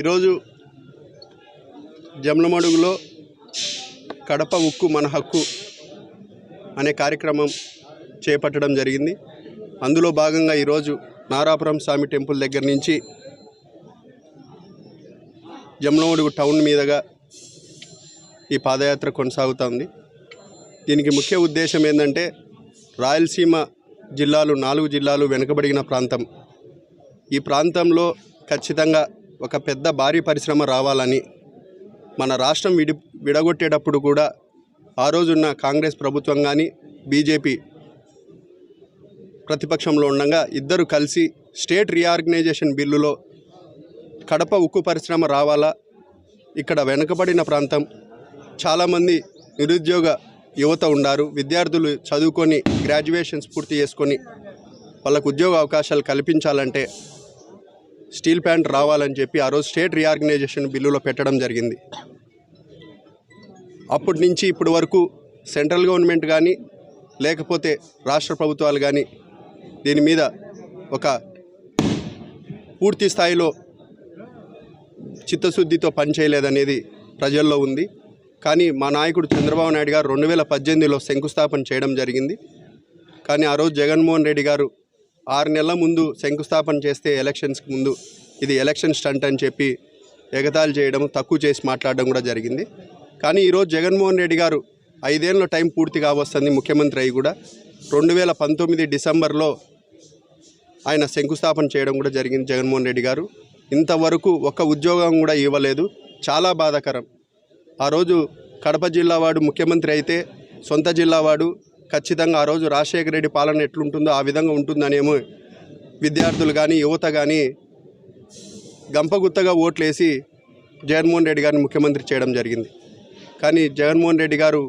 ఈరోజు జమ్లమడుగులో కడప ఉక్కు మన హక్కు అనే కార్యక్రమం చేపట్టడం జరిగింది. అందులో భాగంగా ఈరోజు నారాపురం స్వామి టెంపుల్ దగ్గర నుంచి జమ్లమడుగు టౌన్ మీదుగా ఈ పాదయాత్ర కొనసాగుతుంది. దీనికి ముఖ్య ఉద్దేశం ఏంటంటే రాయలసీమ జిల్లాలు నాలుగు జిల్లాలు వెనుకబడిన ప్రాంతం. ఈ ప్రాంతంలో ఖచ్చితంగా ఒక పెద్ద భారీ పరిశ్రమ రావాలని మన రాష్ట్రం విడి విడగొట్టేటప్పుడు కూడా ఆ రోజున్న కాంగ్రెస్ ప్రభుత్వం కానీ బీజేపీ ప్రతిపక్షంలో ఉండగా ఇద్దరు కలిసి స్టేట్ రీఆర్గనైజేషన్ బిల్లులో కడప ఉక్కు పరిశ్రమ రావాలా ఇక్కడ వెనుకబడిన ప్రాంతం. చాలామంది నిరుద్యోగ యువత ఉన్నారు విద్యార్థులు చదువుకొని గ్రాడ్యుయేషన్స్ పూర్తి చేసుకొని వాళ్ళకు ఉద్యోగ అవకాశాలు కల్పించాలంటే స్టీల్ ప్లాంట్ రావాలని చెప్పి ఆ రోజు స్టేట్ రీఆర్గనైజేషన్ బిల్లులో పెట్టడం జరిగింది. అప్పటి నుంచి ఇప్పటి వరకు సెంట్రల్ గవర్నమెంట్ కానీ లేకపోతే రాష్ట్ర ప్రభుత్వాలు కానీ దీని మీద ఒక పూర్తి స్థాయిలో చిత్తశుద్ధితో పనిచేయలేదనేది ప్రజల్లో ఉంది. కానీ మా నాయకుడు చంద్రబాబు నాయుడు గారు రెండు వేల పద్దెనిమిదిలో శంకుస్థాపన చేయడం జరిగింది. కానీ ఆ రోజు జగన్మోహన్ రెడ్డి గారు ఆరు నెలల ముందు శంకుస్థాపన చేస్తే ఎలక్షన్స్కి ముందు ఇది ఎలక్షన్ స్టంట్ అని చెప్పి ఎగతాళి చేయడం తక్కువ చేసి మాట్లాడడం కూడా జరిగింది. కానీ ఈరోజు జగన్మోహన్ రెడ్డి గారు ఐదేళ్ళ టైం పూర్తి కావస్తుంది ముఖ్యమంత్రి అయి కూడా. రెండు వేల పంతొమ్మిది డిసెంబర్లో ఆయన శంకుస్థాపన చేయడం కూడా జరిగింది జగన్మోహన్ రెడ్డి గారు. ఇంతవరకు ఒక్క ఉద్యోగం కూడా ఇవ్వలేదు. చాలా బాధాకరం. ఆ రోజు కడప జిల్లా వాడు ముఖ్యమంత్రి అయితే సొంత జిల్లా వాడు ఖచ్చితంగా ఆ రోజు రాజశేఖర రెడ్డి పాలన ఎట్లుంటుందో ఆ విధంగా ఉంటుందనేమో విద్యార్థులు కానీ యువత కానీ గంపగుత్తగా ఓట్లేసి జగన్మోహన్ రెడ్డి గారిని ముఖ్యమంత్రి చేయడం జరిగింది. కానీ జగన్మోహన్ రెడ్డి గారు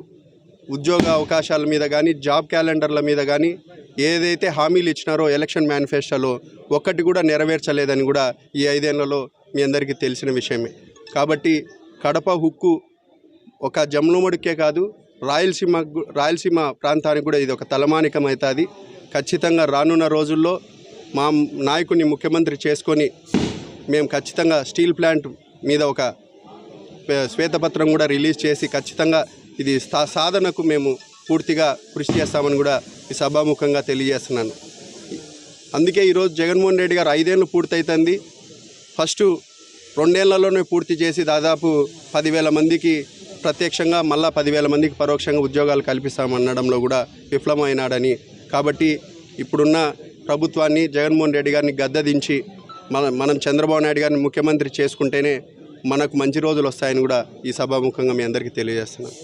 ఉద్యోగ అవకాశాల మీద కానీ జాబ్ క్యాలెండర్ల మీద కానీ ఏదైతే హామీలు ఇచ్చినారో ఎలక్షన్ మేనిఫెస్టోలో ఒక్కటి కూడా నెరవేర్చలేదని కూడా ఈ ఐదేళ్ళలో మీ అందరికీ తెలిసిన విషయమే. కాబట్టి కడప హుక్కు ఒక జమ్లమడికే కాదు రాయలసీమ గు- రాయలసీమ ప్రాంతానికి కూడా ఇది ఒక తలమానికం అవుతుంది ఖచ్చితంగా రానున్న రోజుల్లో మా నాయకుడిని ముఖ్యమంత్రి చేసుకొని మేము ఖచ్చితంగా స్టీల్ ప్లాంట్ మీద ఒక శ్వేతపత్రం కూడా రిలీజ్ చేసి ఖచ్చితంగా ఇది సాధనకు మేము పూర్తిగా కృషి చేస్తామని కూడా ఈ సభాముఖంగా తెలియజేస్తున్నాను. అందుకే ఈరోజు జగన్మోహన్ రెడ్డి గారు ఐదేళ్ళు పూర్తవుతుంది ఫస్ట్ రెండేళ్ళలోనే పూర్తి చేసి దాదాపు పదివేల మందికి ప్రత్యక్షంగా మళ్ళా పదివేల మందికి పరోక్షంగా ఉద్యోగాలు కల్పిస్తామనడంలో కూడా విఫలమైనాడని. కాబట్టి ఇప్పుడున్న ప్రభుత్వాన్ని జగన్మోహన్ రెడ్డి గారిని గద్దదించి మన మనం చంద్రబాబు నాయుడు గారిని ముఖ్యమంత్రి చేసుకుంటేనే మనకు మంచి రోజులు వస్తాయని కూడా ఈ సభాముఖంగా మీ అందరికీ తెలియజేస్తున్నాను.